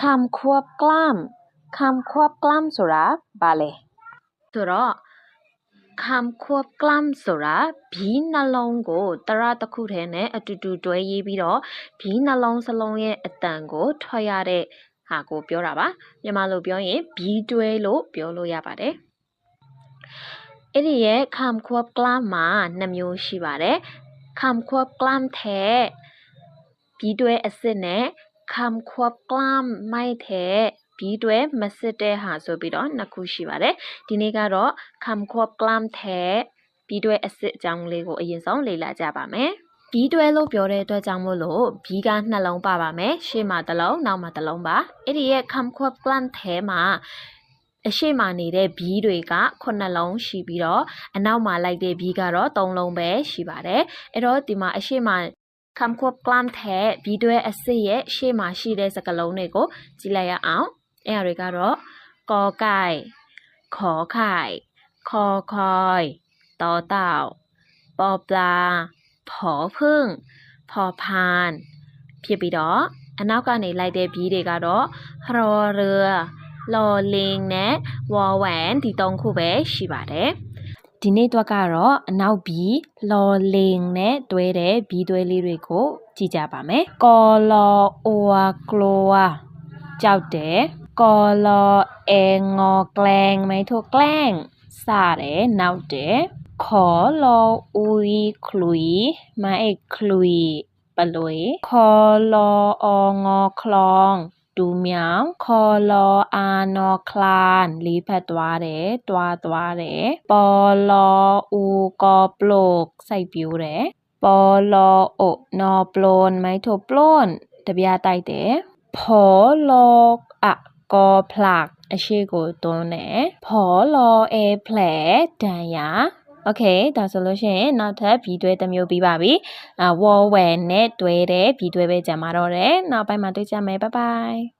คำควบกล้ำคำควบกล้ำဆိုတာဘာလဲဆိုတော့คำควบกล้ำဆိုတာဘီနှလုံးကိုတရတစ်ခုထဲနဲ့အတူတူတွဲရေးပြီးတော့ဘီနှလုံးစလုံးရဲ့အတန်ကိုထွက်ရတဲ့ဟာကိုပြောတာပါမြန်မာလိုပြောရင်ဘီတွဲလို့ပြောလို့ရပါတယ်အဲ့ဒီရဲ့คำควบกล้ำမှာနှစ်မျိုးရှိပါတယ်คำควบกล้ำแท้ဘီတွဲအစစ်နဲ့ คำควบกล้ำไม่แท้ဘီတွဲမစစ်တဲ့ဟာဆိုပြီးတော့နှစ်ခုရှိပါတယ်ဒီနေ့ကတော့คำควบกล้ำแท้ဘီတွဲအစစ်အကြောင်းလေးကိုအရင်ဆုံးလေ့လာကြပါမယ်ဘီတွဲလို့ပြောတဲ့အတွက်ကြောင့်မို့လို့ဘီကနှလုံးပါပါမယ်ရှေ့မှာတစ်လုံးနောက်မှာတစ်လုံးပါအဲ့ဒီရဲ့คำควบกล้ำแท้မှာအရှိမနေတဲ့ဘီတွေကခုနှစ်လုံးရှိပြီးတော့အနောက်မှာလိုက်တဲ့ဘီကတော့သုံးလုံးပဲရှိပါတယ်အဲ့တော့ဒီမှာအရှိမ คำควบกล้ำแท้ဘီတွဲအစစ်ရဲ့ရှေ့မှာရှိတဲ့စကားလုံးတွေကိုကြည့်လိုက်ရအောင်အဲ့အရာတွေကတော့กอไก่ขอไข่คอคอยต่อเต่าปอปลาผอพึ่งพอพาน ဖြစ်ပြီးတော့အနောက်ကနေလိုက်တဲ့ဘီးတွေကတော့ရอเรือလော်လင်းနဲ့ဝေါ်ဝမ်ဒီသုံးခုပဲရှိပါတယ် ဒီနေ့တော့ကတော့အနောက်ဘီလော်လင်းနဲ့တွဲတဲ့ဘီးတွဲလေးတွေကိုကြည့်ကြပါမယ်ကော်လော်အိုဝါကလိုဝါကြောက်တယ်ကော်လော်အဲငေါ်ကလန်မိုင်းထိုကလန်စတယ်နောက်တယ်ခေါ်လော်ဦးီခလူီမိုင်းခလူီပလွေခေါ်လော်အောငေါ်ခလောင် ဒူမြောင်ခေါ်လော်အာနော်ခလန်လေးဖက်သွားတယ်တွားသွားတယ်ပေါ်လော်ဦးကောပလုတ်စိုက်ပြိုးတယ်ပေါ်လော်အိုနော်ပလွန်မိုင်းထိုပလွန်တပြားတိုက်တယ်ဖော်လော်အကောဖလက်အရှိကိုတွန်းတယ်ဖော်လော်အဲဖလက်တန်ယာ Okay ဒါဆိုလို့ရှိရင်နောက်ထပ်ဘီတွဲတစ်မျိုးပြီးပါပြီ။အာ wall wear နဲ့တွဲတဲ့ဘီတွဲပဲကြံပါတော့တယ်။နောက်ပိုင်းမှာတွေ့ကြမယ်။ Bye bye